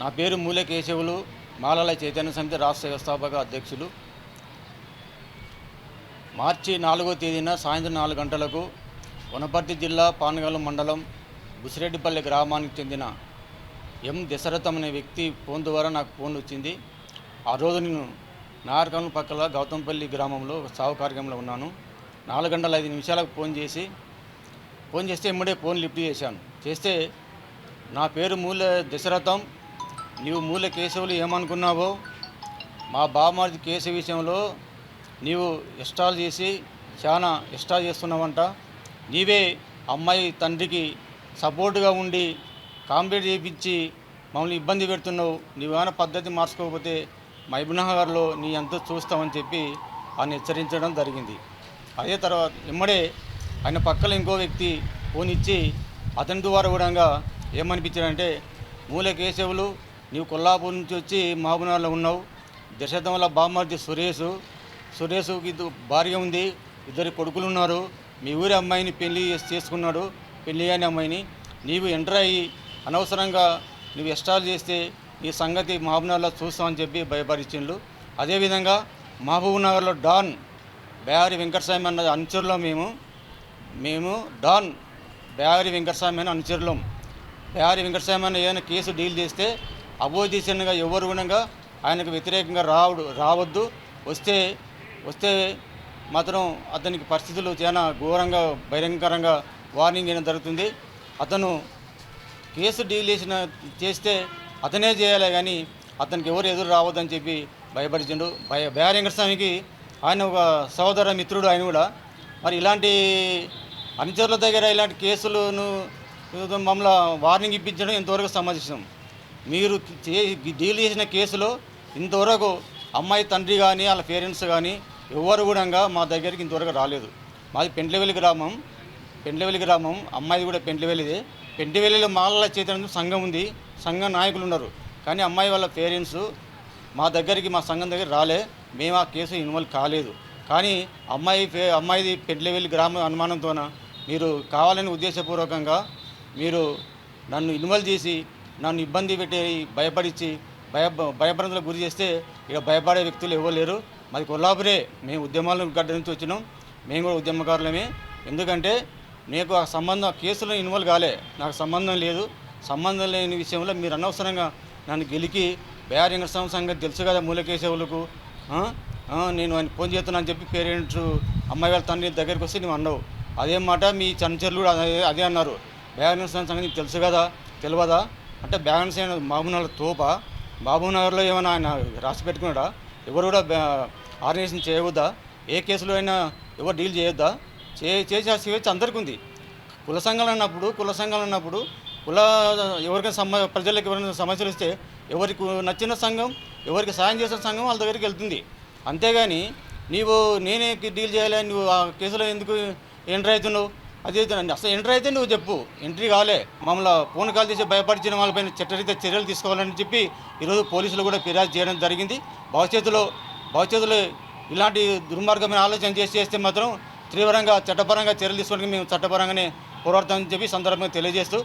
నా పేరు మూల కేశవులు మాలల చైతన్య సమితి రాష్ట్ర వ్యవస్థాపక అధ్యక్షులు. మార్చి నాలుగో తేదీన సాయంత్రం నాలుగు గంటలకు వనపర్తి జిల్లా పానగల్ మండలం బుసిరెడ్డిపల్లి గ్రామానికి చెందిన ఎం. దశరథం అనే వ్యక్తి ఫోన్ ద్వారా నాకు ఫోన్ వచ్చింది. ఆ రోజు నేను నాగరికం పక్కల గౌతంపల్లి గ్రామంలో సావు సాగు కార్యక్రమంలో ఉన్నాను. నాలుగు గంటల ఐదు నిమిషాలకు ఫోన్ చేసి ఫోన్ చేస్తే ఇమ్మడే ఫోన్ లిఫ్ట్ చేశాను. చేస్తే నా పేరు మూల దశరథం నీవు మూల కేశవులు ఏమనుకున్నావో మా బామార్ది కేసు విషయంలో నీవు ఇష్టాలు చేసి చాలా ఇష్టాలు చేస్తున్నావంట. నీవే అమ్మాయి తండ్రికి సపోర్టుగా ఉండి కాంప్లీట్ చేయించి మమ్మల్ని ఇబ్బంది పెడుతున్నావు. నీవేమైనా పద్ధతి మార్చుకోకపోతే మైబునగర్లో నీ ఎంత చూస్తామని చెప్పి ఆయన హెచ్చరించడం జరిగింది. అదే తర్వాత ఇమ్మడే ఆయన పక్కన ఇంకో వ్యక్తి ఫోన్ ఇచ్చి అతని ద్వారా కూడా ఏమనిపించాడంటే మూల కేశవులు నీవు కొల్లాపూర్ నుంచి వచ్చి మహబూబ్నగర్లో ఉన్నావు. దశరథం వల్ల బామ్మర్ది సురేష్ సురేష్కి భార్య ఉంది. ఇద్దరు కొడుకులు ఉన్నారు. మీ ఊరి అమ్మాయిని పెళ్ళి చేసుకున్నాడు. పెళ్ళి కాని అమ్మాయిని. నీవు ఎంటర్ అయ్యి అనవసరంగా నువ్వు ఇష్టాలు చేస్తే నీ సంగతి మహబూబ్నగర్లో చూస్తామని చెప్పి భయపరిచిండు అదేవిధంగా మహబూబ్నగర్లో డాన్ బేహారి వెంకటస్వామి అన్న అనుచరులో మేము. మేము డాన్ బేహారి వెంకటస్వామి అని అనుచరులం. బేహారి వెంకటస్వామి అన్న ఏదైనా కేసు డీల్ చేస్తే అపోజిషన్గా ఎవరు గుణంగా ఆయనకు వ్యతిరేకంగా రావడు రావద్దు. వస్తే వస్తే మాత్రం అతనికి పరిస్థితులు చాలా ఘోరంగా బహిరంగరంగా వార్నింగ్ ఇవ్వడం జరుగుతుంది. అతను కేసు డీల్ చేసిన చేస్తే అతనే చేయాలి కానీ అతనికి ఎవరు ఎదురు రావద్దని చెప్పి భయపరిచిండు భయ బేహారి ఆయన ఒక సహోదర మిత్రుడు ఆయన కూడా. మరి ఇలాంటి అనుచరుల దగ్గర ఇలాంటి కేసులను మమ్మల్ని వార్నింగ్ ఇప్పించడం ఎంతవరకు సమావేశం మీరు చే డీల్ చేసిన కేసులో ఇంతవరకు అమ్మాయి తండ్రి కానీ వాళ్ళ పేరెంట్స్ కానీ ఎవరు కూడా మా దగ్గరికి ఇంతవరకు రాలేదు. మాది పెండ్లవెల్లి గ్రామం. పెండ్లవెల్లి గ్రామం. అమ్మాయిది కూడా పెండ్లవెల్లిదే. పెండ్లవెల్లిలో మాలల చైతన్యం సంఘం ఉంది. సంఘం నాయకులు ఉన్నారు. కానీ అమ్మాయి వాళ్ళ పేరెంట్స్ మా దగ్గరికి మా సంఘం దగ్గర రాలే. మేము ఆ కేసు ఇన్వాల్వ్ కాలేదు. కానీ అమ్మాయి పే- అమ్మాయిది పెండ్లవెల్లి గ్రామ అనుమానంతోన మీరు కావాలని ఉద్దేశపూర్వకంగా మీరు నన్ను ఇన్వాల్వ్ చేసి నన్ను ఇబ్బంది పెట్టి భయపడిచ్చి భయ భయభ్రంతులకు గురి చేస్తే ఇక భయపడే వ్యక్తులు ఎవరు లేరు. మాది కొల్లాపురే. మేము ఉద్యమాల గడ్డ నుంచి వచ్చినాం. మేము కూడా ఉద్యమకారులమే. ఎందుకంటే నీకు ఆ సంబంధం కేసులో ఇన్వాల్వ్ కాలే. నాకు సంబంధం లేదు. సంబంధం లేని విషయంలో మీరు అనవసరంగా నన్ను గెలికి బేఆర్ వెంకటస్వామి సంగతి తెలుసు కదా మూలకేశవులకు. నేను ఆయన ఫోన్ చేస్తున్నా అని చెప్పి పేరెంట్స్ అమ్మాయి వాళ్ళ తండ్రి దగ్గరికి వస్తే నువ్వు అన్నావు. అదే మాట మీ చంచర్లు కూడా అదే అదే అన్నారు. బేఆర్ వెంకటస్వామి సంగతి తెలుసు కదా? తెలియదా? అంటే బ్యాలెన్స్ అయిన మహబూబ్నగర్ తోప. మహబూబ్నగర్లో ఏమైనా ఆయన రాసి పెట్టుకున్నాడా? ఎవరు కూడా ఆర్గనైజేషన్ చేయవద్దా? ఏ కేసులో అయినా ఎవరు డీల్ చేయొద్దా? చే చేసే స్వేచ్ఛ అందరికీ ఉంది. కుల సంఘాలు అన్నప్పుడు కుల సంఘాలు అన్నప్పుడు కుల ఎవరికైనా సమ ప్రజలకు ఎవరైనా సమస్యలు వస్తే ఎవరికి నచ్చిన సంఘం ఎవరికి సాయం చేసిన సంఘం వాళ్ళ దగ్గరికి వెళ్తుంది. అంతేగాని నీవు నేనే డీల్ చేయాలి నువ్వు ఆ కేసులో ఎందుకు ఎంటర్ అవుతున్నావు అదే అసలు ఎంటర్ అయితే నువ్వు చెప్పు. ఎంట్రీ కాలే. మమ్మల్ని ఫోన్ కాల్ చేసి భయపరిచిన వాళ్ళపైన చట్టరీత్యా చర్యలు తీసుకోవాలని చెప్పి ఈరోజు పోలీసులు కూడా ఫిర్యాదు చేయడం జరిగింది. భవిష్యత్తులో భవిష్యత్తులో ఇలాంటి దుర్మార్గమైన ఆలోచన చేసి చేస్తే మాత్రం తీవ్రంగా చట్టపరంగా చర్యలు తీసుకోవడానికి మేము చట్టపరంగానే పోరాడతామని చెప్పి సందర్భంగా తెలియజేస్తూ